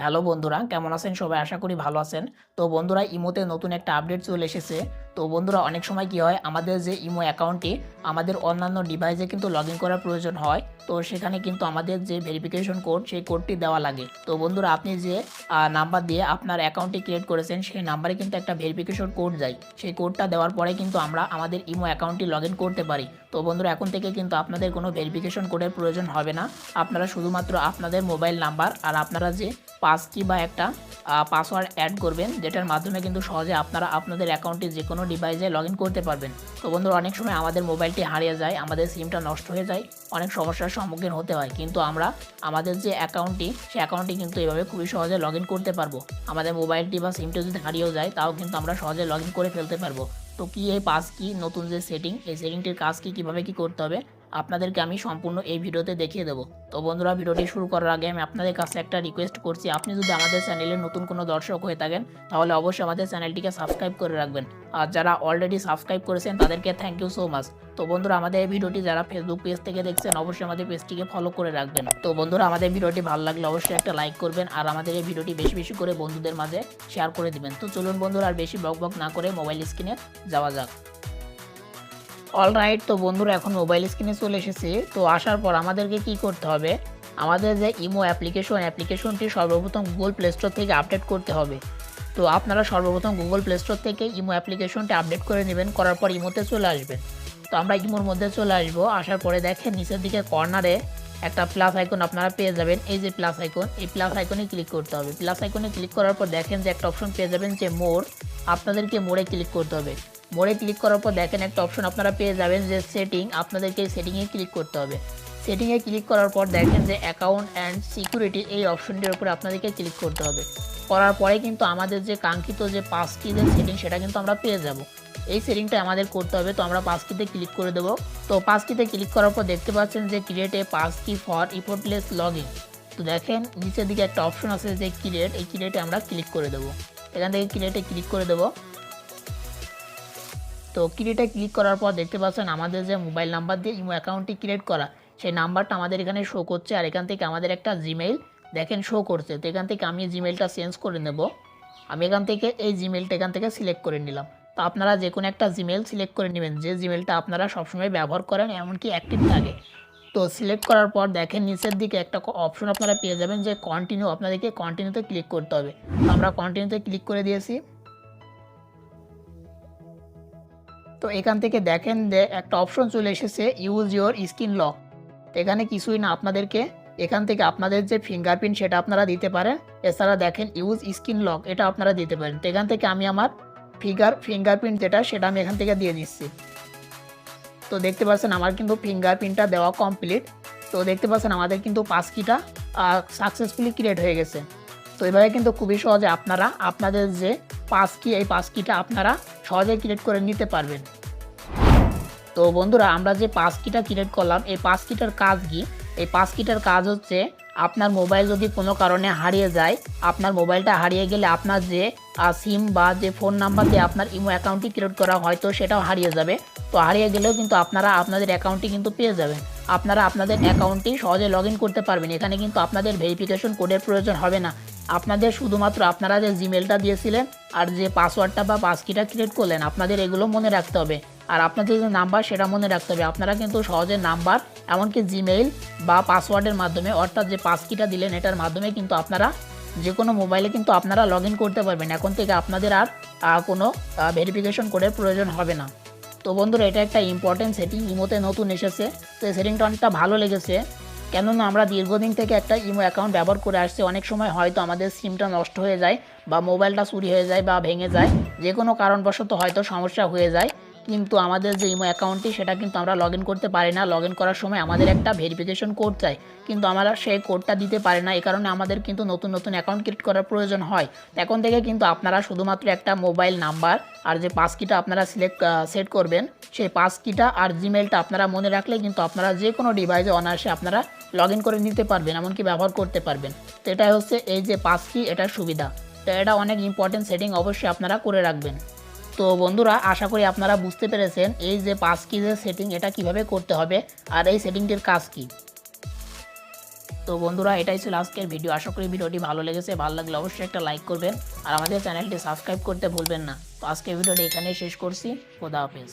Hello বন্ধুরা, কেমন আছেন? সবাই আশা করি ভালো আছেন। তো বন্ধুরা, ইমোতে নতুন একটা আপডেট চলে এসেছে। তো বন্ধুরা, অনেক সময় কি হয়, আমাদের যে ইমো অ্যাকাউন্টটি আমাদের অন্যান্য ডিভাইসে কিন্তু লগ করার প্রয়োজন হয়। তো সেখানে কিন্তু আমাদের যে ভেরিফিকেশন কোড সেই কোডটি দেওয়া লাগে। তো বন্ধুরা, আপনি যে নাম্বার দিয়ে আপনার অ্যাকাউন্টটি ক্রিয়েট করেছেন, সেই নাম্বারে কিন্তু একটা ভেরিফিকেশন কোড যায়। সেই কোডটা দেওয়ার পরে কিন্তু আমরা আমাদের ইমো অ্যাকাউন্টটি লগ করতে পারি। তো বন্ধুরা, এখন থেকে কিন্তু আপনাদের কোনো ভেরিফিকেশন কোডের প্রয়োজন হবে না। আপনারা শুধুমাত্র আপনাদের মোবাইল নাম্বার আর আপনারা যে পাঁচটি বা একটা পাসওয়ার্ড অ্যাড করবেন, যেটার মাধ্যমে কিন্তু সহজে আপনারা আপনাদের অ্যাকাউন্টে যে কোনো ডিভাইসে লগ করতে পারবেন। তো বন্ধুরা, অনেক সময় আমাদের মোবাইলটি হারিয়ে যায়, আমাদের সিমটা নষ্ট হয়ে যায়, অনেক সমস্যার সম্মুখীন হতে হয়। কিন্তু আমরা আমাদের যে অ্যাকাউন্টটি সেই অ্যাকাউন্টটি কিন্তু এভাবে খুবই সহজে লগ করতে পারব। আমাদের মোবাইলটি বা সিমটা যদি হারিয়েও যায়, তাও কিন্তু আমরা সহজে লগ করে ফেলতে পারব। তো কী এই পাস কি? নতুন যে সেটিং এই সেটিংটির কাজ কী? কীভাবে কী করতে হবে? আপনাদেরকে আমি সম্পূর্ণ এই ভিডিওতে দেখিয়ে দেবো। তো বন্ধুরা, ভিডিওটি শুরু করার আগে আমি আপনাদের কাছে একটা রিকোয়েস্ট করছি। আপনি যদি আমাদের চ্যানেলে নতুন কোনো দর্শক হয়ে থাকেন, তাহলে অবশ্যই আমাদের চ্যানেলটিকে সাবস্ক্রাইব করে রাখবেন। আর যারা অলরেডি সাবস্ক্রাইব করেছেন, তাদেরকে থ্যাংক ইউ সো মাচ তো বন্ধুরা, আমাদের এই ভিডিওটি যারা ফেসবুক পেজ থেকে দেখছেন, অবশ্যই আমাদের পেজটিকে ফলো করে রাখবেন। তো বন্ধুরা, আমাদের ভিডিওটি ভালো লাগলে অবশ্যই একটা লাইক করবেন, আর আমাদের এই ভিডিওটি বেশি বেশি করে বন্ধুদের মাঝে শেয়ার করে দিবেন। তো চলুন বন্ধুরা, আর বেশি বক বক না করে মোবাইল স্ক্রিনে যাওয়া যাক। অল রাইট তো বন্ধুরা, এখন মোবাইল স্ক্রিনে চলে এসেছে। তো আসার পর আমাদেরকে কি করতে হবে? আমাদের যে ইমো অ্যাপ্লিকেশন অ্যাপ্লিকেশনটি সর্বপ্রথম গুগল প্লে স্টোর থেকে আপডেট করতে হবে। তো আপনারা সর্বপ্রথম গুগল প্লে স্টোর থেকে ইমো অ্যাপ্লিকেশনটি আপডেট করে নেবেন, করার পর ইমোতে চলে আসবেন। তো আমরা ইমোর মধ্যে চলে আসব। আসার পরে দেখেন, নিচের দিকে কর্নারে একটা প্লাস আইকন আপনারা পেয়ে যাবেন। এই যে প্লাস আইকন এই প্লাস আইকনে ক্লিক করতে হবে। প্লাস আইকনে ক্লিক করার পর দেখেন যে একটা অপশন পেয়ে যাবেন যে মোর আপনাদেরকে মোড়ে ক্লিক করতে হবে। মোড়ে ক্লিক করার পর দেখেন একটা অপশন আপনারা পেয়ে যাবেন যে সেটিং আপনাদেরকে সেটিংয়ে ক্লিক করতে হবে। সেটিংয়ে ক্লিক করার পর দেখেন যে অ্যাকাউন্ট অ্যান্ড সিকিউরিটি এই অপশনটির উপরে আপনাদেরকে ক্লিক করতে হবে। করার পরে কিন্তু আমাদের যে কাঙ্ক্ষিত যে পাঁচ কিদের সেটিং সেটা কিন্তু আমরা পেয়ে যাব। এই সেটিংটা আমাদের করতে হবে, তো আমরা পাঁচ কিতে ক্লিক করে দেবো। তো পাঁচ কিতে ক্লিক করার পর দেখতে পাচ্ছেন যে create a pass key for effortless log in তো দেখেন নিচের দিকে একটা অপশন আছে যে ক্রিয়েট এই ক্রিয়েটে আমরা ক্লিক করে দেবো। এখান থেকে ক্রিয়েটে ক্লিক করে দেবো। তো ক্রিয়েটে ক্লিক করার পর দেখতে পাচ্ছেন আমাদের যে মোবাইল নাম্বার দিয়ে ইমো অ্যাকাউন্টটি ক্রিয়েট করা, সেই নাম্বারটা আমাদের এখানে শো করছে আর এখান থেকে আমাদের একটা জিমেইল দেখেন শো করছে। তো এখান থেকে আমি জিমেইলটা চেঞ্জ করে নেব। আমি এখান থেকে এই জিমেইলটা এখান থেকে সিলেক্ট করে নিলাম। তো আপনারা যে কোনো একটা জিমেইল সিলেক্ট করে নেবেন। যে জিমেইলটা আপনারা সবসময় ব্যবহার করেন, এমনকি অ্যাক্টিভ থাকে। তো সিলেক্ট করার পর দেখেন নিচের দিকে একটা অপশন আপনারা পেয়ে যাবেন যে কন্টিনিউ আপনাদেরকে কন্টিনিউতে ক্লিক করতে হবে। আমরা কন্টিনিউতে ক্লিক করে দিয়েছি। তো এখান থেকে দেখেন যে একটা অপশন চলে এসেছে ইউজ ইওর স্ক্রিন লক এখানে কিছুই না আপনাদেরকে, এখান থেকে আপনাদের যে ফিঙ্গারপ্রিন্ট সেটা আপনারা দিতে পারেন। এছাড়া দেখেন ইউজ স্ক্রিন লক এটা আপনারা দিতে পারেন। তো এখান থেকে আমি আমার ফিঙ্গার ফিঙ্গারপ্রিন্ট যেটা, সেটা আমি এখান থেকে দিয়ে দিচ্ছি। তো দেখতে পাচ্ছেন আমার কিন্তু ফিঙ্গারপ্রিন্টটা দেওয়া কমপ্লিট তো দেখতে পাচ্ছেন আমাদের কিন্তু পাঁচ কিটা সাকসেসফুলি ক্রিয়েট হয়ে গেছে। তো এভাবে কিন্তু খুবই সহজে আপনারা, আপনাদের যে পাঁচ কি এই পাঁচ কিটা আপনারা সহজে ক্রিয়েট করে নিতে পারবেন। তো বন্ধুরা, আমরা যে পাঁচ কিটা ক্রিয়েট করলাম, এই পাঁচ কিটার কাজ কি? এই পাঁচ কিটার কাজ হচ্ছে আপনার মোবাইল যদি কোনো কারণে হারিয়ে যায়, আপনার মোবাইলটা হারিয়ে গেলে আপনার যে সিম বা যে ফোন নাম্বার দিয়ে আপনার ইমো অ্যাকাউন্টটি ক্রিয়েট করা হয়তো সেটাও হারিয়ে যাবে। তো হারিয়ে গেলেও কিন্তু আপনারা আপনাদের অ্যাকাউন্টটি কিন্তু পেয়ে যাবেন। আপনারা আপনাদের অ্যাকাউন্টটি সহজে লগ করতে পারবেন। এখানে কিন্তু আপনাদের ভেরিফিকেশন কোডের প্রয়োজন হবে না। আপনাদের শুধুমাত্র আপনারা যে জিমেলটা দিয়েছিলেন আর যে পাসওয়ার্ডটা বা পাসকিটা ক্রিয়েট করলেন, আপনাদের এগুলো মনে রাখতে হবে। আর আপনাদের যে নাম্বার সেটা মনে রাখতে হবে। আপনারা কিন্তু সহজে নাম্বার এমনকি জিমেইল বা পাসওয়ার্ডের মাধ্যমে, অর্থাৎ যে পাসকিটা দিলেন এটার মাধ্যমে কিন্তু আপনারা যে কোনো মোবাইলে কিন্তু আপনারা লগ করতে পারবেন। এখন থেকে আপনাদের আর কোনো ভেরিফিকেশন করে প্রয়োজন হবে না। তো বন্ধুরা, এটা একটা ইম্পর্টেন্ট সেটিং ইমোতে নতুন এসেছে। তো সেটিংটা অনেকটা ভালো লেগেছে। কেননা আমরা দীর্ঘদিন থেকে একটা ইমো অ্যাকাউন্ট ব্যবহার করে আসছি, অনেক সময় হয়তো আমাদের সিমটা নষ্ট হয়ে যায় বা মোবাইলটা চুরি হয়ে যায় বা ভেঙে যায়, যে কোনো কারণবশত হয়তো সমস্যা হয়ে যায়, কিন্তু আমাদের যে ইমো অ্যাকাউন্টটি সেটা কিন্তু আমরা লগ করতে পারি না। লগ করার সময় আমাদের একটা ভেরিফিকেশন কোড চাই, কিন্তু আমরা সেই কোডটা দিতে পারি না, এই কারণে আমাদের কিন্তু নতুন নতুন অ্যাকাউন্ট ক্রিয়েট করার প্রয়োজন হয়। এখন থেকে কিন্তু আপনারা শুধুমাত্র একটা মোবাইল নাম্বার আর যে পাস কিটা আপনারা সিলেক্ট সেট করবেন, সেই পাস কিটা আর জিমেলটা আপনারা মনে রাখলে কিন্তু আপনারা যে কোনো ডিভাইসে অনায়াসে আপনারা লগ করে নিতে পারবেন, এমনকি ব্যবহার করতে পারবেন। তো এটাই হচ্ছে এই যে পাস কি এটার সুবিধা। তো এটা অনেক ইম্পর্টেন্ট সেটিং অবশ্যই আপনারা করে রাখবেন। তো বন্ধুরা, আশা করি আপনারা বুঝতে পেরেছেন এই যে পাস কিজের সেটিং এটা কীভাবে করতে হবে আর এই সেটিংটির কাজ কি। তো বন্ধুরা, এটাই ছিল আজকের ভিডিও আশা করি ভিডিওটি ভালো লেগেছে। ভালো লাগলে অবশ্যই একটা লাইক করবেন। আর আমাদের চ্যানেলটি সাবস্ক্রাইব করতে ভুলবেন না। তো আজকের ভিডিওটি এখানেই শেষ করছি। খোদা হাফেজ।